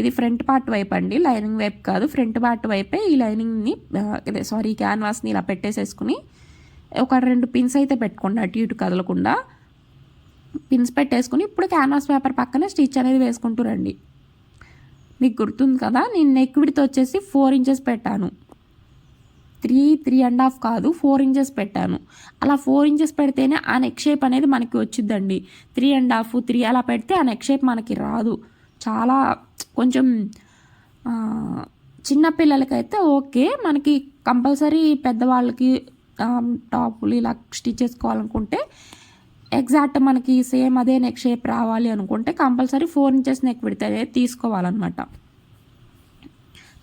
ఇది ఫ్రంట్ పార్ట్ వైపు అండి లైనింగ్ వైపు కాదు ఫ్రంట్ పార్ట్ వైపే ఈ లైనింగ్ని సారీ క్యాన్వాస్ని ఇలా పెట్టేసేసుకుని ఒక రెండు పిన్స్ అయితే పెట్టుకోండి అటు ఇటు కదలకుండా. పిన్స్ పెట్టేసుకుని ఇప్పుడు క్యాన్వాస్ పేపర్ పక్కనే స్టిచ్ అనేది వేసుకుంటూ రండి. మీకు గుర్తుంది కదా నేను నెక్ విడితో వచ్చేసి ఫోర్ ఇంచెస్ పెట్టాను. త్రీ త్రీ అండ్ హాఫ్ కాదు ఫోర్ ఇంచెస్ పెట్టాను. అలా ఫోర్ ఇంచెస్ పెడితేనే ఆ నెక్ షేప్ అనేది మనకి వచ్చిద్దండి. త్రీ అండ్ హాఫ్ త్రీ అలా పెడితే ఆ నెక్ షేప్ మనకి రాదు. చాలా కొంచెం చిన్న పిల్లలకైతే ఓకే మనకి కంపల్సరీ పెద్దవాళ్ళకి టాపులు ఇలా స్టిచ్ చేసుకోవాలనుకుంటే ఎగ్జాక్ట్ మనకి సేమ్ అదే నెక్ షేప్ రావాలి అనుకుంటే కంపల్సరీ ఫోర్ ఇంచెస్ నెక్ పెడితే అదే తీసుకోవాలన్నమాట.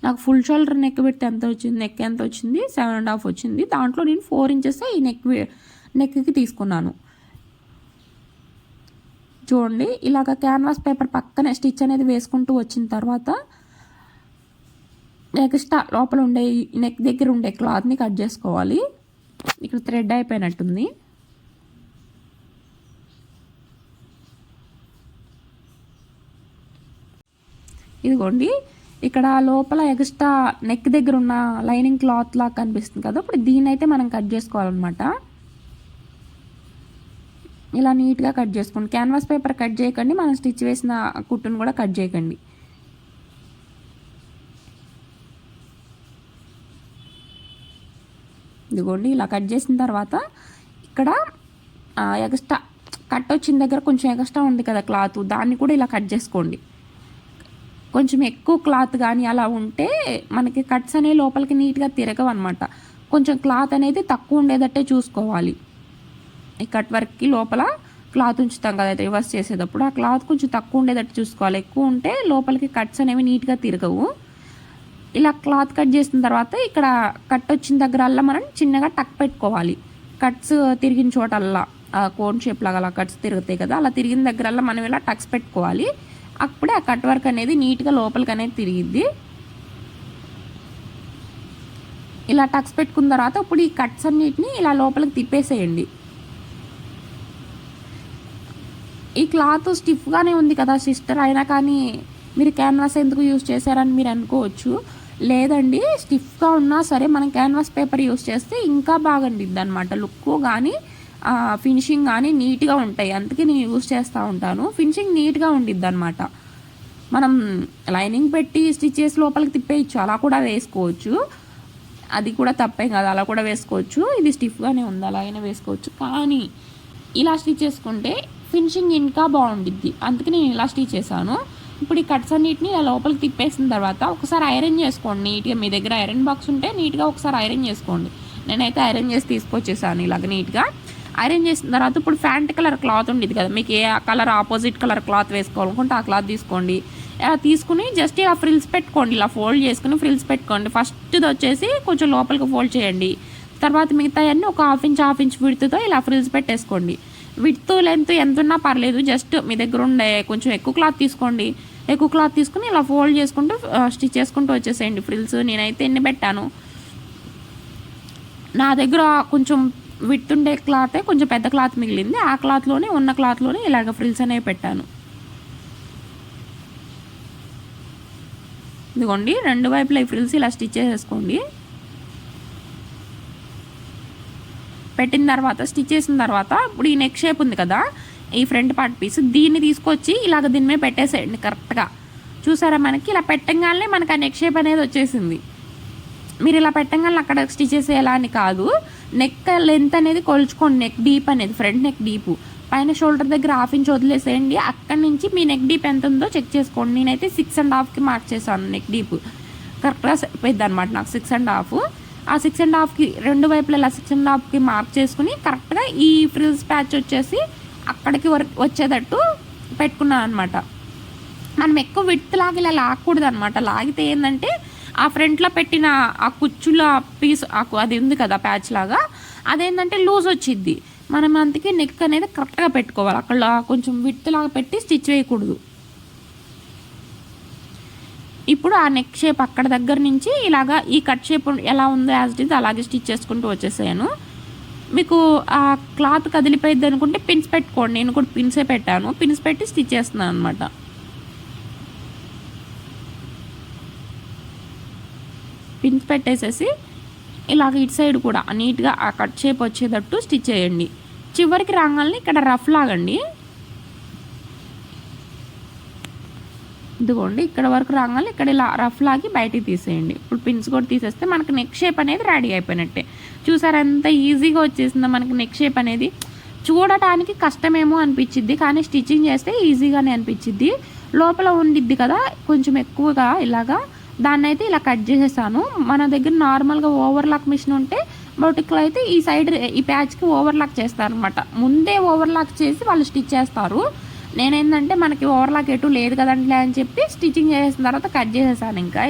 నాకు ఫుల్ షోల్డర్ నెక్ పెడితే ఎంత వచ్చింది నెక్ ఎంత వచ్చింది సెవెన్ అండ్ హాఫ్ వచ్చింది. దాంట్లో నేను ఫోర్ ఇంచెస్ ఈ నెక్ నెక్కి తీసుకున్నాను. చూడండి ఇలాగ క్యాన్వాస్ పేపర్ పక్కనే స్టిచ్ అనేది వేసుకుంటూ వచ్చిన తర్వాత ఎక్స్ట్రా లోపల ఉండే నెక్ దగ్గర ఉండే క్లాత్ని కట్ చేసుకోవాలి. ఇక్కడ థ్రెడ్ అయిపోయినట్టుంది. ఇదిగోండి. ఇక్కడ లోపల ఎక్స్ట్రా నెక్ దగ్గర ఉన్న లైనింగ్ క్లాత్ లాగా కనిపిస్తుంది కదా. ఇప్పుడు దీన్ని అయితే మనం కట్ చేసుకోవాలన్నమాట. ఇలా నీట్గా కట్ చేసుకోండి. క్యాన్వాస్ పేపర్ కట్ చేయకండి. మనం స్టిచ్ వేసిన కుట్టును కూడా కట్ చేయకండి. ఇదిగోండి ఇలా కట్ చేసిన తర్వాత ఇక్కడ ఎక్స్ట్రా కట్ వచ్చిన దగ్గర కొంచెం ఎక్స్ట్రా ఉంది కదా క్లాత్ దాన్ని కూడా ఇలా కట్ చేసుకోండి. కొంచెం ఎక్కువ క్లాత్ కానీ అలా ఉంటే మనకి కట్స్ అనేవి లోపలికి నీట్గా తిరగవు అనమాట కొంచెం క్లాత్ అనేది తక్కువ ఉండేటట్టే చూసుకోవాలి. ఈ కట్ వర్క్కి లోపల క్లాత్ ఉంచుతాం కదా రివర్స్ చేసేటప్పుడు ఆ క్లాత్ కొంచెం తక్కువ ఉండేటట్టు చూసుకోవాలి. ఎక్కువ ఉంటే లోపలికి కట్స్ అనేవి నీట్గా తిరగవు. ఇలా క్లాత్ కట్ చేసిన తర్వాత ఇక్కడ కట్ వచ్చిన దగ్గరల్లా మనం చిన్నగా టక్ పెట్టుకోవాలి. కట్స్ తిరిగిన చోటల్లా కోన్ షేప్ లాగా అలా కట్స్ తిరుగుతాయి కదా అలా తిరిగిన దగ్గరల్లా మనం ఇలా టక్స్ పెట్టుకోవాలి. అప్పుడే ఆ కట్ వర్క్ అనేది నీట్గా లోపలికి అనేది తిరిగిద్ది. ఇలా టక్స్ పెట్టుకున్న తర్వాత ఇప్పుడు ఈ కట్స్ అన్నిటిని ఇలా లోపలికి తిప్పేసేయండి. ఈ క్లాత్ స్టిఫ్గానే ఉంది కదా సిస్టర్ అయినా కానీ మీరు క్యాన్వాస్ ఎందుకు యూజ్ చేశారని మీరు అనుకోవచ్చు. లేదండి స్టిఫ్గా ఉన్నా సరే మనం క్యాన్వాస్ పేపర్ యూస్ చేస్తే ఇంకా బాగుండిద్ది అనమాట లుక్ కానీ ఫినిషింగ్ కానీ నీట్గా ఉంటాయి. అందుకే నేను యూస్ చేస్తూ ఉంటాను. ఫినిషింగ్ నీట్గా ఉండిద్ది అనమాట మనం లైనింగ్ పెట్టి స్టిచ్ చేసి లోపలికి తిప్పేయచ్చు. అలా కూడా వేసుకోవచ్చు. అది కూడా తప్పేం కాదు. అలా కూడా వేసుకోవచ్చు. ఇది స్టిఫ్గానే ఉంది. అలాగైనా వేసుకోవచ్చు. కానీ ఇలా స్టిచ్ చేసుకుంటే ఫినిషింగ్ ఇంకా బాగుండిద్ది. అందుకే నేను ఇలా స్టిచ్ చేశాను. ఇప్పుడు ఈ కట్స్ అన్నిటిని ఇలా లోపలికి తిప్పేసిన తర్వాత ఒకసారి ఐరన్ చేసుకోండి. నీట్గా మీ దగ్గర ఐరన్ బాక్స్ ఉంటే నీట్గా ఒకసారి ఐరన్ చేసుకోండి. నేనైతే ఐరన్ చేసి తీసుకొచ్చేసాను ఇలాగ నీట్గా. ఐరన్ చేసిన తర్వాత ఇప్పుడు ఫ్యాంట్ కలర్ క్లాత్ ఉండేది కదా మీకు ఏ కలర్ ఆపోజిట్ కలర్ క్లాత్ వేసుకోవాలనుకుంటే ఆ క్లాత్ తీసుకోండి. ఇలా తీసుకుని జస్ట్ ఇలా ఫ్రిల్స్ పెట్టుకోండి ఇలా ఫోల్డ్ చేసుకుని ఫ్రిల్స్ పెట్టుకోండి. ఫస్ట్ది వచ్చేసి కొంచెం లోపలికి ఫోల్డ్ చేయండి. తర్వాత మిగతా అన్నీ ఒక హాఫ్ ఇంచ్ హాఫ్ ఇంచ్ విడుతుతో ఇలా ఫ్రిల్స్ పెట్టేసుకోండి. విడ్త్ లెంత్ ఎంత ఉన్నా పర్లేదు జస్ట్ మీ దగ్గర ఉండే కొంచెం ఎక్కువ క్లాత్ తీసుకోండి. ఎక్కువ క్లాత్ తీసుకుని ఇలా ఫోల్డ్ చేసుకుంటూ స్టిచ్ చేసుకుంటూ వచ్చేసేయండి ఫ్రిల్స్. నేనైతే ఎన్ని పెట్టాను? నా దగ్గర కొంచెం విట్టుండే క్లాతే కొంచెం పెద్ద క్లాత్ మిగిలింది. ఆ క్లాత్లోనే ఉన్న క్లాత్లోనే ఇలాగ ఫ్రిల్స్ అనేవి పెట్టాను. ఇదిగోండి రెండు వైపులా ఈ ఫ్రిల్స్ ఇలా స్టిచ్ చేసేసుకోండి. పెట్టిన తర్వాత స్టిచ్ చేసిన తర్వాత ఇప్పుడు ఈ నెక్ షేప్ ఉంది కదా ఈ ఫ్రంట్ పార్ట్ పీస్ దీన్ని తీసుకొచ్చి ఇలాగ దీని మీద పెట్టేసేయండి కరెక్ట్గా. చూసారా మనకి? ఇలా పెట్టంగానే మనకి ఆ నెక్ షేప్ అనేది వచ్చేసింది. మీరు ఇలా పెట్టగానే అక్కడ స్టిచ్ చేసేలా అని కాదు నెక్ లెంత్ అనేది కొలుచుకోండి నెక్ డీప్ అనేది ఫ్రంట్ నెక్ డీప్ పైన షోల్డర్ దగ్గర హాఫ్ ఇంచ్ వదిలేసేయండి అక్కడి నుంచి మీ నెక్ డీప్ ఎంత ఉందో చెక్ చేసుకోండి. నేనైతే సిక్స్ అండ్ హాఫ్కి మార్క్ చేశాను నెక్ డీప్ కరెక్ట్గా పెద్ద అనమాట నాకు సిక్స్ అండ్ హాఫ్ ఆ సిక్స్ అండ్ హాఫ్కి రెండు వైపులా ఇలా సిక్స్ అండ్ హాఫ్కి మార్క్ చేసుకుని కరెక్ట్గా ఈ ఫ్రిల్స్ ప్యాచ్ వచ్చేసి అక్కడికి వచ్చేటట్టు పెట్టుకున్నాను అనమాట మనం ఎక్కువ విడ్త్ లాగి ఇలా లాగకూడదు అనమాట లాగితే ఏంటంటే ఆ ఫ్రంట్లో పెట్టిన ఆ కుచ్చుల పీస్ అది ఉంది కదా ప్యాచ్ లాగా అదేంటంటే లూజ్ వచ్చింది మనం అందుకే నెక్ అనేది కరెక్ట్గా పెట్టుకోవాలి. అక్కడ కొంచెం విడ్త్ లాగా పెట్టి స్టిచ్ వేయకూడదు. ఇప్పుడు ఆ నెక్ షేప్ అక్కడ దగ్గర నుంచి ఇలాగా ఈ కట్ షేప్ ఎలా ఉందో యాజ్ ఇట్ అలాగే స్టిచ్ చేసుకుంటూ వచ్చేసాను. మీకు ఆ క్లాత్ కదిలిపోయింది అనుకుంటే పిన్స్ పెట్టుకోండి. నేను కూడా పిన్సే పెట్టాను. పిన్స్ పెట్టి స్టిచ్ చేస్తున్నాను అనమాట పిన్స్ పెట్టేసేసి ఇలాగ ఇటు సైడ్ కూడా నీట్గా ఆ కట్ షేప్ వచ్చేటట్టు స్టిచ్ చేయండి. చివరికి రాగాలని ఇక్కడ రఫ్ లాగండి. ఇదిగోండి ఇక్కడ వరకు రాగానే ఇక్కడ ఇలా రఫ్ లాగి బయటికి తీసేయండి. ఇప్పుడు పిన్స్ కూడా తీసేస్తే మనకు నెక్ షేప్ అనేది రెడీ అయిపోయినట్టే. చూసారా ఎంత ఈజీగా వచ్చేసిందో మనకి నెక్ షేప్ అనేది. చూడటానికి కష్టమేమో అనిపించిద్ది కానీ స్టిచ్చింగ్ చేస్తే ఈజీగానే అనిపించిద్ది. లోపల ఉండిద్ది కదా కొంచెం ఎక్కువగా ఇలాగా. దాన్ని అయితే ఇలా కట్ చేసేసాను. మన దగ్గర నార్మల్గా ఓవర్లాక్ మిషన్ ఉంటే బొటిక్లో అయితే ఈ సైడ్ ఈ ప్యాచ్కి ఓవర్లాక్ చేస్తారు అనమాట ముందే ఓవర్లాక్ చేసి వాళ్ళు స్టిచ్ చేస్తారు. నేనేంటంటే మనకి ఓవర్లాక్ ఎటు లేదు కదంటే అని చెప్పి స్టిచ్చింగ్ చేసిన తర్వాత కట్ చేసేసాను ఇంకా.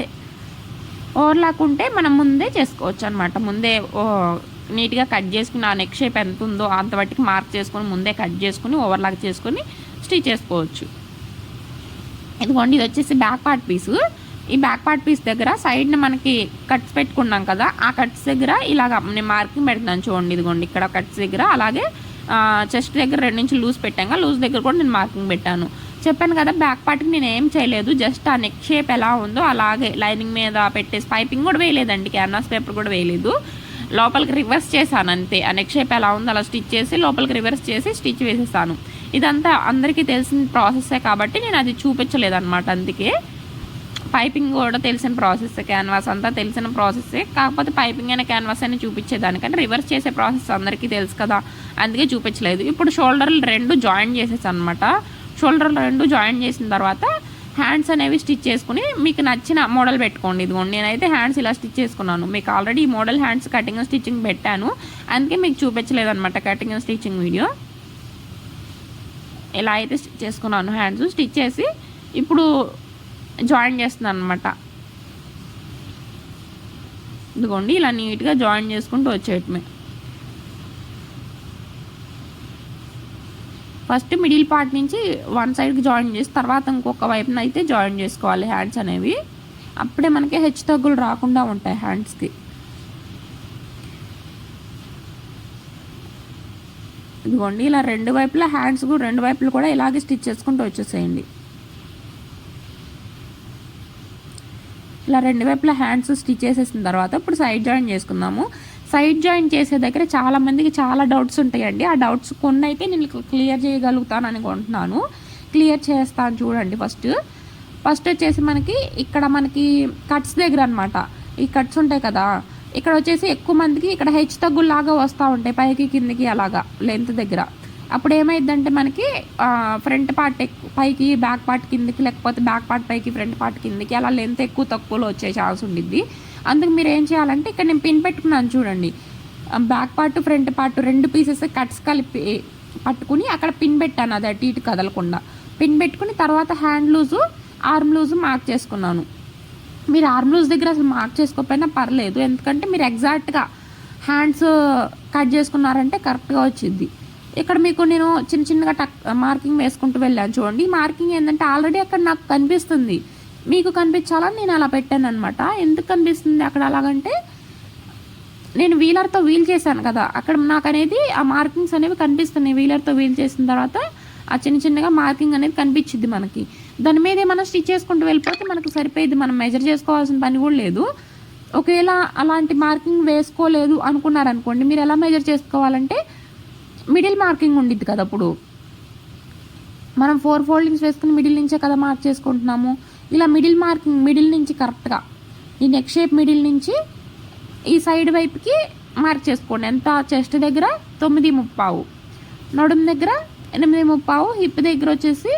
ఓవర్లాక్ ఉంటే మనం ముందే చేసుకోవచ్చు అనమాట ముందే ఓ, నీట్గా కట్ చేసుకుని ఆ నెక్ షేప్ ఎంత ఉందో అంత బట్టికి మార్క్ చేసుకొని ముందే కట్ చేసుకుని ఓవర్లాక్ చేసుకొని స్టిచ్ చేసుకోవచ్చు. ఇదిగోండి ఇది వచ్చేసి బ్యాక్ పార్ట్ పీసు. ఈ బ్యాక్ పార్ట్ పీస్ దగ్గర సైడ్ని మనకి కట్స్ పెట్టుకున్నాం కదా ఆ కట్స్ దగ్గర ఇలాగ నేను మార్కింగ్ పెడుతున్నాను చూడండి ఇదిగోండి. ఇక్కడ కట్స్ దగ్గర అలాగే చెస్ట్ దగ్గర రెండు నుంచి లూజ్ పెట్టాక లూజ్ దగ్గర కూడా నేను మార్కింగ్ పెట్టాను. చెప్పాను కదా బ్యాక్ పార్ట్కి నేను ఏం చేయలేదు. జస్ట్ ఆ నెక్ షేప్ ఎలా ఉందో అలాగే లైనింగ్ మీద పెట్టేసి పైపింగ్ కూడా వేయలేదండి. క్యాన్వాస్ పేపర్ కూడా వేయలేదు. లోపలికి రివర్స్ చేశాను అంతే. ఆ నెక్ షేప్ ఎలా ఉందో అలా స్టిచ్ చేసి లోపలికి రివర్స్ చేసి స్టిచ్ వేసేసాను. ఇదంతా అందరికీ తెలిసిన ప్రాసెసే కాబట్టి నేను అది చూపించలేదు అనమాట అందుకే. పైపింగ్ కూడా తెలిసిన ప్రాసెస్ క్యాన్వాస్ అంతా తెలిసిన ప్రాసెస్సే కాకపోతే పైపింగ్ అయిన క్యాన్వాస్ అని చూపించేదానికంటే రివర్స్ చేసే ప్రాసెస్ అందరికీ తెలుసు కదా అందుకే చూపించలేదు. ఇప్పుడు షోల్డర్లు రెండు జాయిన్ చేసేసాను అనమాట షోల్డర్లు రెండు జాయిన్ చేసిన తర్వాత హ్యాండ్స్ అనేవి స్టిచ్ చేసుకుని మీకు నచ్చిన మోడల్ పెట్టుకోండి. ఇదిగోండి నేనైతే హ్యాండ్స్ ఇలా స్టిచ్ చేసుకున్నాను. మీకు ఆల్రెడీ ఈ మోడల్ హ్యాండ్స్ కటింగ్ స్టిచ్చింగ్ పెట్టాను. అందుకే మీకు చూపించలేదు అనమాట కటింగ్ స్టిచ్చింగ్ వీడియో. ఇలా అయితే స్టిచ్ చేసుకున్నాను హ్యాండ్స్. స్టిచ్ చేసి ఇప్పుడు జాయిన్ చేస్తున్నాను అనమాట ఇదిగోండి ఇలా నీట్గా జాయిన్ చేసుకుంటూ వచ్చేయటమే. ఫస్ట్ మిడిల్ పార్ట్ నుంచి వన్ సైడ్కి జాయిన్ చేసి తర్వాత ఇంకొక వైపున అయితే జాయిన్ చేసుకోవాలి హ్యాండ్స్ అనేవి. అప్పుడే మనకి హెచ్చు తగ్గులు రాకుండా ఉంటాయి హ్యాండ్స్కి. ఇదిగోండి ఇలా రెండు వైపులా హ్యాండ్స్ కూడా రెండు వైపులు కూడా ఇలాగే స్టిచ్ చేసుకుంటూ వచ్చేసేయండి. ఇలా రెండు వైపులా హ్యాండ్స్ స్టిచ్ చేసేసిన తర్వాత ఇప్పుడు సైడ్ జాయిన్ చేసుకుందాము. సైడ్ జాయిన్ చేసే దగ్గర చాలా మందికి చాలా డౌట్స్ ఉంటాయండి. ఆ డౌట్స్ కొన్ని అయితే నేను క్లియర్ చేయగలుగుతాను అనుకుంటున్నాను క్లియర్ చేస్తాను చూడండి ఫస్ట్. ఫస్ట్ వచ్చేసి మనకి ఇక్కడ మనకి కట్స్ దగ్గర అనమాట ఈ కట్స్ ఉంటాయి కదా ఇక్కడ వచ్చేసి ఎక్కువ మందికి ఇక్కడ హెచ్ తగ్గులాగా వస్తూ ఉంటాయి పైకి కిందకి అలాగా లెంత్ దగ్గర. అప్పుడు ఏమైందంటే మనకి ఫ్రంట్ పార్ట్ ఎక్కువ పైకి బ్యాక్ పార్ట్ కిందకి లేకపోతే బ్యాక్ పార్ట్ పైకి ఫ్రంట్ పార్ట్ కిందకి అలా లెంత్ ఎక్కువ తక్కువలో వచ్చే ఛాన్స్ ఉండిద్ది. అందుకు మీరు ఏం చేయాలంటే ఇక్కడ నేను పిన్ పెట్టుకున్నాను చూడండి. బ్యాక్ పార్ట్ ఫ్రంట్ పార్ట్ రెండు పీసెస్ కట్స్ కలిపి పట్టుకుని అక్కడ పిన్ పెట్టాను. అది అటు ఇటు కదలకుండా. పిన్ పెట్టుకుని తర్వాత hand loose arm loose mark చేసుకున్నాను. మీరు ఆర్మ్ లూజ్ దగ్గర అసలు మార్క్ చేసుకోకపోయినా పర్లేదు. ఎందుకంటే మీరు ఎగ్జాక్ట్గా హ్యాండ్స్ కట్ చేసుకున్నారంటే కరెక్ట్గా వచ్చింది ఇక్కడ మీకు నేను చిన్న చిన్నగా టక్ మార్కింగ్ వేసుకుంటూ వెళ్ళాను చూడండి. మార్కింగ్ ఏంటంటే ఆల్రెడీ అక్కడ నాకు కనిపిస్తుంది. మీకు కనిపించాలని నేను అలా పెట్టాను అనమాట ఎందుకు కనిపిస్తుంది అక్కడ అలాగంటే నేను వీలర్తో వీల్ చేశాను కదా. అక్కడ నాకు అనేది ఆ మార్కింగ్స్ అనేవి కనిపిస్తున్నాయి. వీలర్తో వీల్ చేసిన తర్వాత ఆ చిన్న చిన్నగా మార్కింగ్ అనేది కనిపించింది మనకి. దాని మీద ఏమైనా స్టిచ్ చేసుకుంటూ వెళ్ళిపోతే మనకు సరిపోయేది. మనం మెజర్ చేసుకోవాల్సిన పని కూడా లేదు. ఒకవేళ అలాంటి మార్కింగ్ వేసుకోలేదు అనుకున్నారనుకోండి మీరు ఎలా మెజర్ చేసుకోవాలంటే మిడిల్ మార్కింగ్ ఉండిద్ది కదా అప్పుడు. మనం ఫోర్ ఫోల్డింగ్స్ వేసుకుని మిడిల్ నుంచే కదా మార్క్ చేసుకుంటున్నాము. ఇలా మిడిల్ మార్కింగ్ మిడిల్ నుంచి కరెక్ట్గా ఈ నెక్ షేప్ మిడిల్ నుంచి ఈ సైడ్ వైపుకి మార్క్ చేసుకోండి. ఎంత? చెస్ట్ దగ్గర తొమ్మిది ముప్పావు. నడుము దగ్గర ఎనిమిది ముప్పావు. హిప్ దగ్గర వచ్చేసి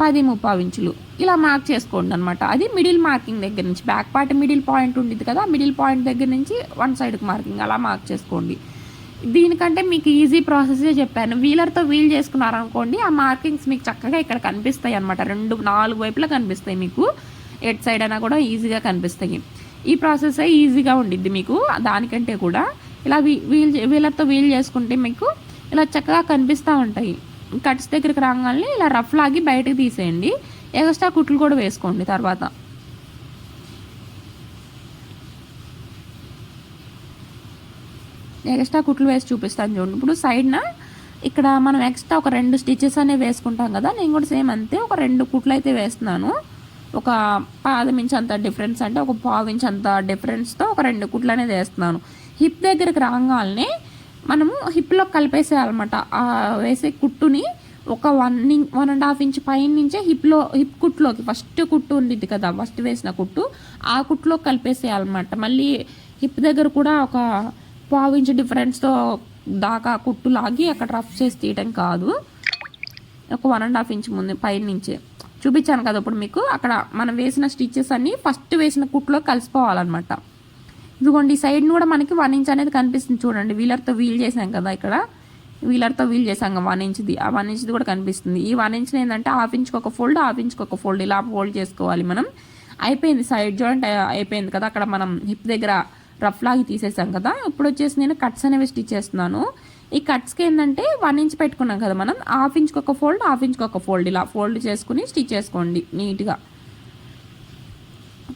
పది ముప్పావు ఇంచులు. ఇలా మార్క్ చేసుకోండి అనమాట అది మిడిల్ మార్కింగ్ దగ్గర నుంచి. బ్యాక్ పార్ట్ మిడిల్ పాయింట్ ఉండేది కదా మిడిల్ పాయింట్ దగ్గర నుంచి వన్ సైడ్కి మార్కింగ్ అలా మార్క్ చేసుకోండి. దీనికంటే మీకు ఈజీ ప్రాసెసే చెప్పాను. వీలర్తో వీల్ చేసుకున్నారనుకోండి ఆ మార్కింగ్స్ మీకు చక్కగా ఇక్కడ కనిపిస్తాయి అనమాట రెండు నాలుగు వైపులా కనిపిస్తాయి మీకు. ఎట్ సైడ్ అయినా కూడా ఈజీగా కనిపిస్తాయి. ఈ ప్రాసెస్ ఈజీగా ఉండిద్ది మీకు. దానికంటే కూడా ఇలా వీల్ వీలర్తో వీల్ చేసుకుంటే మీకు ఇలా చక్కగా కనిపిస్తూ ఉంటాయి. కట్స్ దగ్గరికి రాగానే ఇలా రఫ్ లాగి బయటకు తీసేయండి. ఎగస్ట్రా కుట్లు కూడా వేసుకోండి తర్వాత. ఎక్స్ట్రా కుట్లు వేసి చూపిస్తాను చూడండి. ఇప్పుడు సైడ్న ఇక్కడ మనం ఎక్స్ట్రా ఒక రెండు స్టిచెస్ అనేవి వేసుకుంటాం కదా నేను కూడా సేమ్ అంతే. ఒక రెండు కుట్లు అయితే వేస్తున్నాను. ఒక పాదం ఇంచ్ అంత డిఫరెన్స్ అంటే ఒక పావు ఇంచ్ అంత డిఫరెన్స్తో ఒక రెండు కుట్లు అనేది వేస్తున్నాను. హిప్ దగ్గరికి రాగానే మనము హిప్లో కలిపేసేయాలన్నమాట. ఆ వేసే కుట్టుని ఒక one one and half inch పైన నుంచే హిప్లో హిప్ కుట్లోకి ఫస్ట్ కుట్టు ఉండిద్ది కదా ఫస్ట్ వేసిన కుట్టు ఆ కుట్లో కలిపేసేయాలన్నమాట. మళ్ళీ హిప్ దగ్గర కూడా ఒక పావు ఇంచ్ డిఫరెన్స్తో దాకా కుట్టు లాగి అక్కడ రఫ్ చేసి తీయటం కాదు. ఒక వన్ అండ్ హాఫ్ ఇంచ్ ముందు పైన నుంచే చూపించాను కదా ఇప్పుడు మీకు అక్కడ మనం వేసిన స్టిచ్చెస్ అన్నీ ఫస్ట్ వేసిన కుట్లో కలిసిపోవాలన్నమాట. ఇదిగోండి ఈ సైడ్ని కూడా మనకి వన్ ఇంచ్ అనేది కనిపిస్తుంది చూడండి. వీలర్తో వీల్ చేసాం కదా ఇక్కడ. వీలర్తో వీల్ చేసాం కదా వన్ ఇంచ్ది ఆ వన్ ఇంచ్ది కూడా కనిపిస్తుంది. ఈ వన్ ఇంచ్ని ఏంటంటే హాఫ్ ఇంచ్కి ఒక ఫోల్డ్ హాఫ్ ఇంచ్కి ఒక ఫోల్డ్ ఇలా ఫోల్డ్ చేసుకోవాలి మనం. అయిపోయింది సైడ్ జాయింట్ అయిపోయింది కదా అక్కడ మనం హిప్ దగ్గర రఫ్ లాగి తీసేసాం కదా. ఇప్పుడు వచ్చేసి నేను కట్స్ అనేవి స్టిచ్ చేస్తున్నాను. ఈ కట్స్కి ఏంటంటే వన్ ఇంచ్ పెట్టుకున్నాం కదా మనం. హాఫ్ ఇంచ్కి ఒక ఫోల్డ్ హాఫ్ ఇంచ్కి ఒక ఫోల్డ్. ఇలా ఫోల్డ్ చేసుకుని స్టిచ్ చేసుకోండి నీట్గా.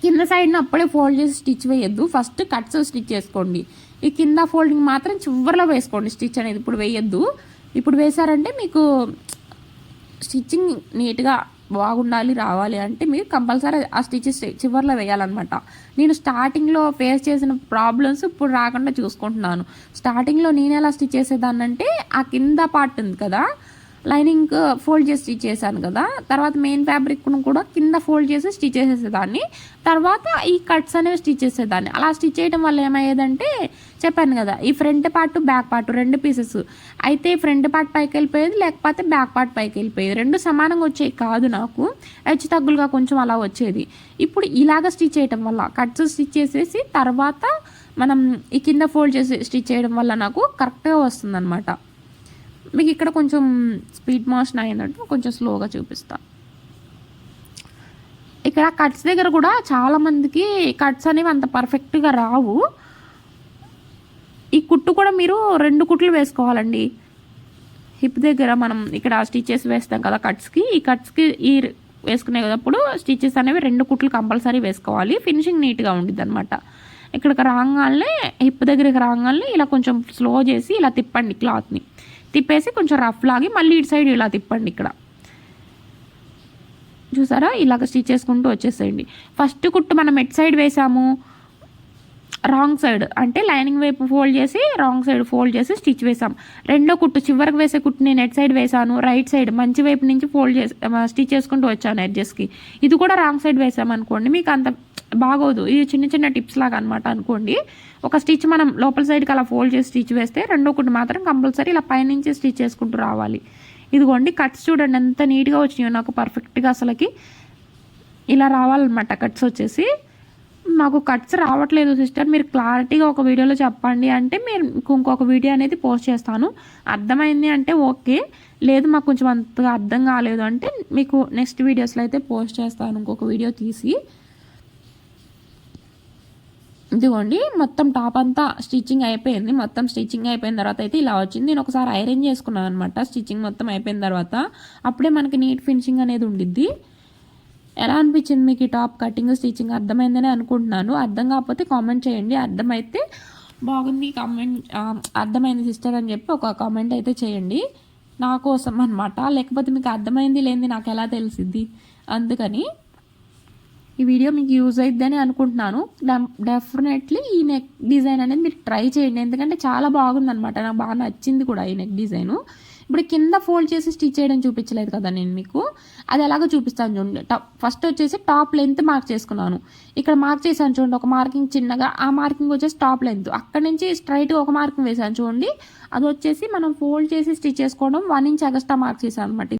కింద సైడ్ని అప్పుడే ఫోల్డ్ చేసి స్టిచ్ వేయద్దు. ఫస్ట్ కట్స్ స్టిచ్ చేసుకోండి. ఈ కింద ఫోల్డింగ్ మాత్రం చివరిలో వేసుకోండి స్టిచ్ అనేది. ఇప్పుడు వేయద్దు. ఇప్పుడు వేసారంటే మీకు స్టిచ్చింగ్ నీట్గా బాగుండాలి రావాలి అంటే మీరు కంపల్సరీ ఆ స్టిచెస్ చివరిలో వేయాలన్నమాట. నేను స్టార్టింగ్లో ఫేస్ చేసిన ప్రాబ్లమ్స్ ఇప్పుడు రాకుండా చూసుకుంటున్నాను. స్టార్టింగ్లో నేను ఎలా స్టిచ్ చేసేదాన్ని అంటే ఆ కింద పార్ట్ ఉంది కదా లైనింగ్ ఫోల్డ్ చేసి స్టిచ్ చేశాను కదా. తర్వాత మెయిన్ ఫ్యాబ్రిక్ కూడా కింద ఫోల్డ్ చేసి స్టిచ్ చేసేదాన్ని తర్వాత ఈ కట్స్ అనేవి స్టిచ్ చేసేదాన్ని. అలా స్టిచ్ చేయడం వల్ల ఏమయ్యేదంటే చెప్పాను కదా ఈ ఫ్రంట్ పార్ట్ బ్యాక్ పార్ట్ రెండు పీసెస్. అయితే ఫ్రంట్ పార్ట్ పైకి వెళ్ళిపోయేది లేకపోతే బ్యాక్ పార్ట్ పైకి వెళ్ళిపోయేది. రెండు సమానంగా వచ్చేవి కాదు నాకు. హెచ్చు తగ్గులుగా కొంచెం అలా వచ్చేది. ఇప్పుడు ఇలాగ స్టిచ్ చేయడం వల్ల కట్స్ స్టిచ్ చేసేసి తర్వాత మనం ఈ కింద ఫోల్డ్ చేసి స్టిచ్ చేయడం వల్ల నాకు కరెక్ట్గా వస్తుంది అనమాట మీకు ఇక్కడ కొంచెం స్పీడ్ మోషన్ అయినట్టు కొంచెం స్లోగా చూపిస్తాను ఇక్కడ కట్స్ దగ్గర కూడా చాలామందికి కట్స్ అనేవి అంత పర్ఫెక్ట్గా రావు. ఈ కుట్టు కూడా మీరు రెండు కుట్లు వేసుకోవాలండి. హిప్ దగ్గర మనం ఇక్కడ స్టిచెస్ వేస్తాం కదా కట్స్కి. ఈ కట్స్కి ఈ వేసుకునేటప్పుడు స్టిచెస్ అనేవి రెండు కుట్లు కంపల్సరీ వేసుకోవాలి. ఫినిషింగ్ నీట్గా ఉండిద్ది అనమాట ఇక్కడికి రాగానే హిప్ దగ్గరికి రాగానే ఇలా కొంచెం స్లో చేసి ఇలా తిప్పండి క్లాత్ని. తిప్పేసి కొంచెం రఫ్ లాగి మళ్ళీ ఇటు సైడ్ ఇలా తిప్పండి ఇక్కడ. చూసారా? ఇలాగ స్టిచ్ చేసుకుంటూ వచ్చేసేయండి. ఫస్ట్ కుట్టు మనం ఎట్ సైడ్ వేసాము? రాంగ్ సైడ్ అంటే లైనింగ్ వైపు ఫోల్డ్ చేసి రాంగ్ సైడ్ ఫోల్డ్ చేసి స్టిచ్ వేసాం రెండో కుట్టు చివరికి వేసే కుట్టు నేను ఎట్ సైడ్ వేసాను రైట్ సైడ్ మంచి వైపు నుంచి ఫోల్డ్ చేసి స్టిచ్ చేసుకుంటూ వచ్చాను ఎడ్జెస్కి. ఇది కూడా రాంగ్ సైడ్ వేసాం అనుకోండి మీకు అంత బాగోదు. ఇది చిన్న చిన్న టిప్స్ లాగా అనమాట అనుకోండి. ఒక స్టిచ్ మనం లోపల సైడ్కి అలా ఫోల్డ్ చేసి స్టిచ్ వేస్తే రెండో కుట్టు మాత్రం కంపల్సరీ ఇలా పైనుంచి స్టిచ్ చేసుకుంటూ రావాలి. ఇదిగోండి కట్స్ చూడండి ఎంత నీట్గా వచ్చినాయో నాకు పర్ఫెక్ట్గా అసలుకి. ఇలా రావాలన్నమాట కట్స్ వచ్చేసి. మాకు కట్స్ రావట్లేదు సిస్టర్ మీరు క్లారిటీగా ఒక వీడియోలో చెప్పండి. అంటే మీరు ఇంకొక వీడియో అనేది పోస్ట్ చేస్తాను. అర్థమైంది అంటే ఓకే లేదు మాకు కొంచెం అంతగా అర్థం కాలేదు అంటే మీకు నెక్స్ట్ వీడియోస్లో అయితే పోస్ట్ చేస్తాను ఇంకొక వీడియో తీసి. ఇదిగోండి మొత్తం టాప్ అంతా స్టిచ్చింగ్ అయిపోయింది. మొత్తం స్టిచ్చింగ్ అయిపోయిన తర్వాత అయితే ఇలా వచ్చింది. నేను ఒకసారి ఐరన్ చేసుకున్నాను అనమాట. స్టిచ్చింగ్ మొత్తం అయిపోయిన తర్వాత అప్పుడే మనకి నీట్ ఫినిషింగ్ అనేది ఉండిద్ది. ఎలా అనిపించింది మీకు ఈ టాప్ కటింగ్ స్టిచ్చింగ్ అర్థమైందని అనుకుంటున్నాను. అర్థం కాకపోతే కామెంట్ చేయండి. అర్థమైతే బాగుంది కామెంట్ అర్థమైంది సిస్టర్ అని చెప్పి ఒక కామెంట్ అయితే చేయండి. నా కోసం అనమాట లేకపోతే మీకు అర్థమైంది లేనిది నాకు ఎలా తెలిసిద్ది? అందుకని ఈ వీడియో మీకు యూజ్ అయిద్దని అనుకుంటున్నాను. డెఫినెట్లీ ఈ నెక్ డిజైన్ అనేది మీరు ట్రై చేయండి. ఎందుకంటే చాలా బాగుందనమాట నాకు బాగా నచ్చింది కూడా ఈ నెక్ డిజైను. ఇప్పుడు కింద ఫోల్డ్ చేసి స్టిచ్ చేయడం చూపించలేదు కదా నేను మీకు. అది ఎలాగో చూపిస్తాను చూడండి. టాప్ ఫస్ట్ వచ్చేసి టాప్ లెంత్ మార్క్ చేసుకున్నాను. ఇక్కడ మార్క్ చేశాను చూడండి ఒక మార్కింగ్ చిన్నగా ఆ మార్కింగ్ వచ్చేసి టాప్ లెంత్ అక్కడ నుంచి స్ట్రైట్గా ఒక మార్కింగ్ వేసాను చూడండి. అది వచ్చేసి మనం ఫోల్డ్ చేసి స్టిచ్ చేసుకోవడం వన్ ఇంచ్ ఎగస్ట్రా మార్క్ చేశాను అనమాట